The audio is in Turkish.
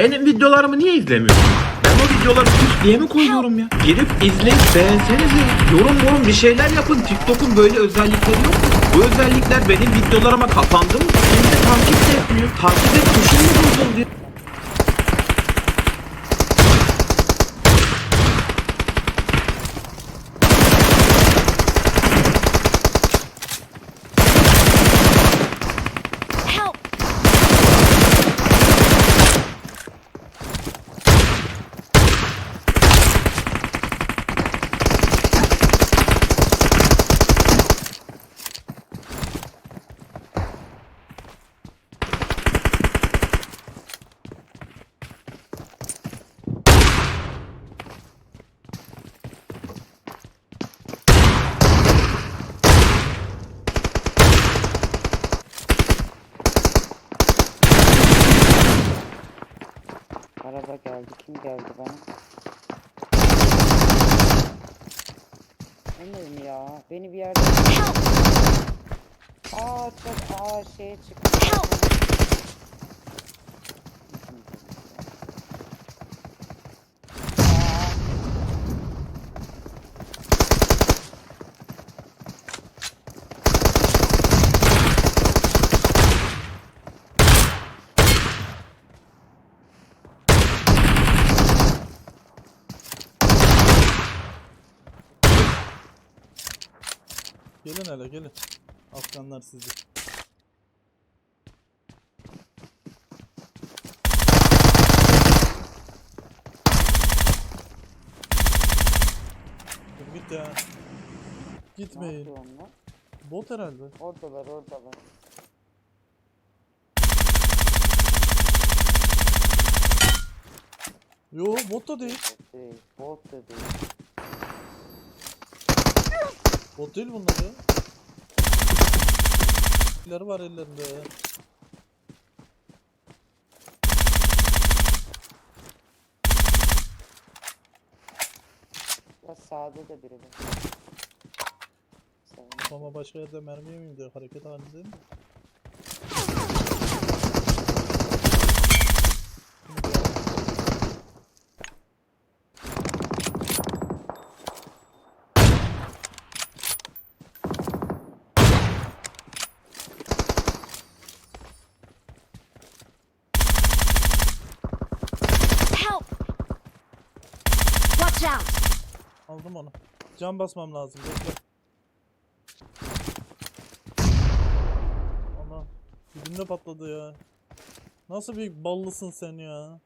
Benim videolarımı niye izlemiyorsun? Ben o videoları üst diye mi koyuyorum ya? Girip izleyip beğensenize. Yorum yorum bir şeyler yapın. TikTok'un böyle özellikleri yok mu? Bu özellikler benim videolarıma kapandı mı? Kimse takip etmiyor. Takip et tuşum mu bozuldu? Araba geldi. Kim geldi bana? Bilmiyorum ya. Beni bir yerde... Aa çok aa şeye çıktı. Gelin hele gelin. Afganlar sizi. Dur git ya. Gitmeyin. Bot herhalde. Oradalar oradalar. Yo bot da değil. Bot değil. Bot da değil. Bot değil bunlar ya. İleri var ellerinde ya. Ya sağda da biri var. Ama başka yerde mermi yemeyeyim diyor. Hareket halindeyim mi? Watch! Aldım onu. Can basmam lazım. Bekle. Ana. Dibimde patladı ya. Nasıl bir ballısın sen ya?